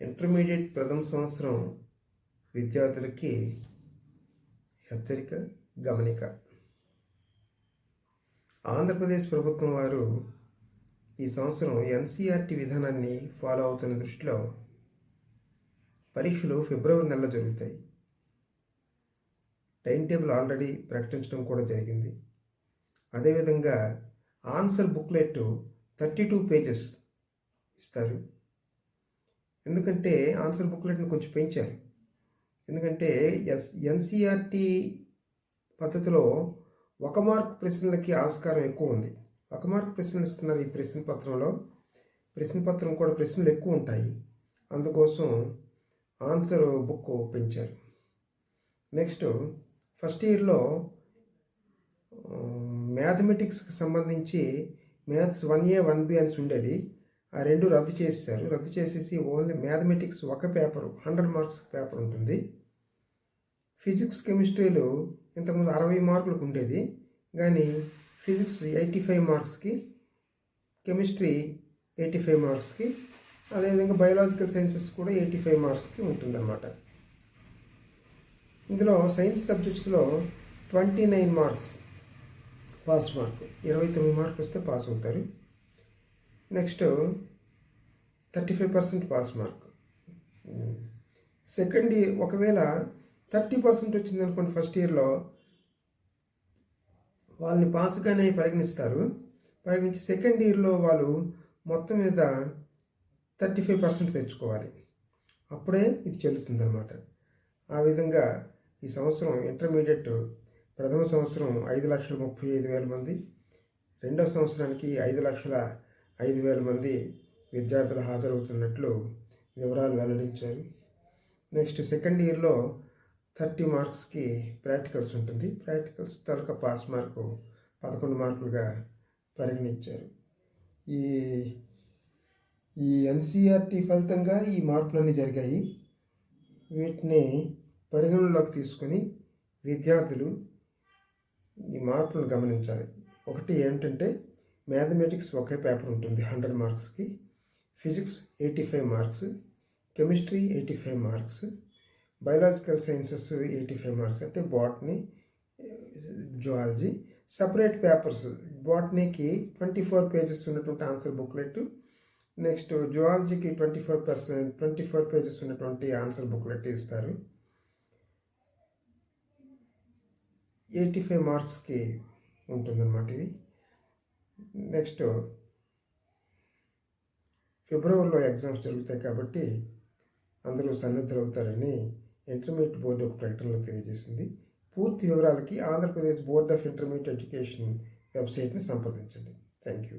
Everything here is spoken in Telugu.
ఇంటర్మీడియట్ ప్రథమ సంవత్సరం విద్యార్థులకి హెచ్చరిక గమనిక. ఆంధ్రప్రదేశ్ ప్రభుత్వం వారు ఈ సంవత్సరం ఎన్సీఆర్టీ విధానాన్ని ఫాలో అవుతున్న దృష్టిలో పరీక్షలు ఫిబ్రవరి నెలలో జరుగుతాయి. టైం టేబుల్ ఆల్రెడీ ప్రకటించడం కూడా జరిగింది. అదేవిధంగా answer booklet thirty two pages ఇస్తారు. ఎందుకంటే ఆన్సర్ బుక్లెట్ని కొంచెం పెంచారు. ఎందుకంటే ఎస్ ఎన్సీఆర్టీ పద్ధతిలో ఒక మార్క్ ప్రశ్నలకి ఆస్కారం ఎక్కువ ఉంది. ఒక మార్క్ ప్రశ్నలు ఇస్తున్నారు ఈ ప్రశ్న పత్రంలో. ప్రశ్న పత్రం కూడా ప్రశ్నలు ఎక్కువ ఉంటాయి. అందుకోసం ఆన్సర్ బుక్ పెంచారు. నెక్స్ట్ ఫస్ట్ ఇయర్లో మ్యాథమెటిక్స్కి సంబంధించి maths one A one B అని ఉండేది. ఆ రెండు రద్దు చేసేసారు రద్దు చేసేసి ఓన్లీ మ్యాథమెటిక్స్ ఒక పేపరు హండ్రెడ్ మార్క్స్ పేపర్ ఉంటుంది. ఫిజిక్స్ కెమిస్ట్రీలో ఇంతకుముందు అరవై మార్కులకు ఉండేది. కానీ ఫిజిక్స్ ఎయిటీ ఫైవ్ మార్క్స్కి కెమిస్ట్రీ ఎయిటీ ఫైవ్ మార్క్స్కి అదేవిధంగా బయోలాజికల్ సైన్సెస్ కూడా ఎయిటీ ఫైవ్ మార్క్స్కి ఉంటుందన్నమాట. ఇందులో science సబ్జెక్ట్స్లో twenty nine marks pass mark ఇరవై తొమ్మిది మార్కులు వస్తే పాస్ అవుతారు. Next thirty five percent pass mark. Second year ఒకవేళ థర్టీ పర్సెంట్ వచ్చింది అనుకోండి ఫస్ట్ ఇయర్లో వాళ్ళని పాస్గానే పరిగణిస్తారు. పరిగణించి సెకండ్ ఇయర్లో వాళ్ళు మొత్తం మీద థర్టీ ఫైవ్ పర్సెంట్ తెచ్చుకోవాలి. అప్పుడే ఇది చెల్లుతుందన్నమాట. ఆ విధంగా ఈ సంవత్సరం ఇంటర్మీడియట్ ప్రథమ సంవత్సరం ఐదు లక్షల ముప్పై ఐదు వేల మంది రెండో సంవత్సరానికి ఐదు లక్షల ఐదు వేల మంది విద్యార్థులు హాజరవుతున్నట్లు వివరాలు వెల్లడించారు. నెక్స్ట్ సెకండ్ ఇయర్లో థర్టీ మార్క్స్కి ప్రాక్టికల్స్ ఉంటుంది. ప్రాక్టికల్స్ తలక పాస్ మార్కు పదకొండు మార్కులుగా పరిగణించారు. ఈ ఈ ఎన్సీఆర్టీ ఫలితంగా ఈ మార్పులన్నీ జరిగాయి. వీటిని పరిగణనలోకి తీసుకొని విద్యార్థులు ఈ మార్పులను గమనించాలి. ఒకటి ఏంటంటే మ్యాథమెటిక్స్ ఒకే పేపర్ ఉంటుంది హండ్రెడ్ మార్క్స్కి physics eighty five marks chemistry eighty five marks biological sciences eighty five marks అంటే బాటనీ జువాలజీ. సపరేట్ పేపర్స్ బాటనీకి ట్వంటీ ఫోర్ పేజెస్ ఉన్నటువంటి answer booklet next జువాలజీకి twenty four percent twenty four pages ఉన్నటువంటి ఆన్సర్ బుక్లెట్ ఇస్తారు. ఎయిటీ ఫైవ్ మార్క్స్కి ఉంటుందన్నమాట ఇది. నెక్స్ట్ ఫిబ్రవరిలో ఎగ్జామ్స్ జరుగుతాయి కాబట్టి అందరూ సన్నద్ధులు అవుతారని ఇంటర్మీడియట్ బోర్డు ఒక ప్రకటనలో తెలియజేసింది. పూర్తి వివరాలకి Andhra Pradesh board of intermediate education వెబ్సైట్ని సంప్రదించండి. Thank you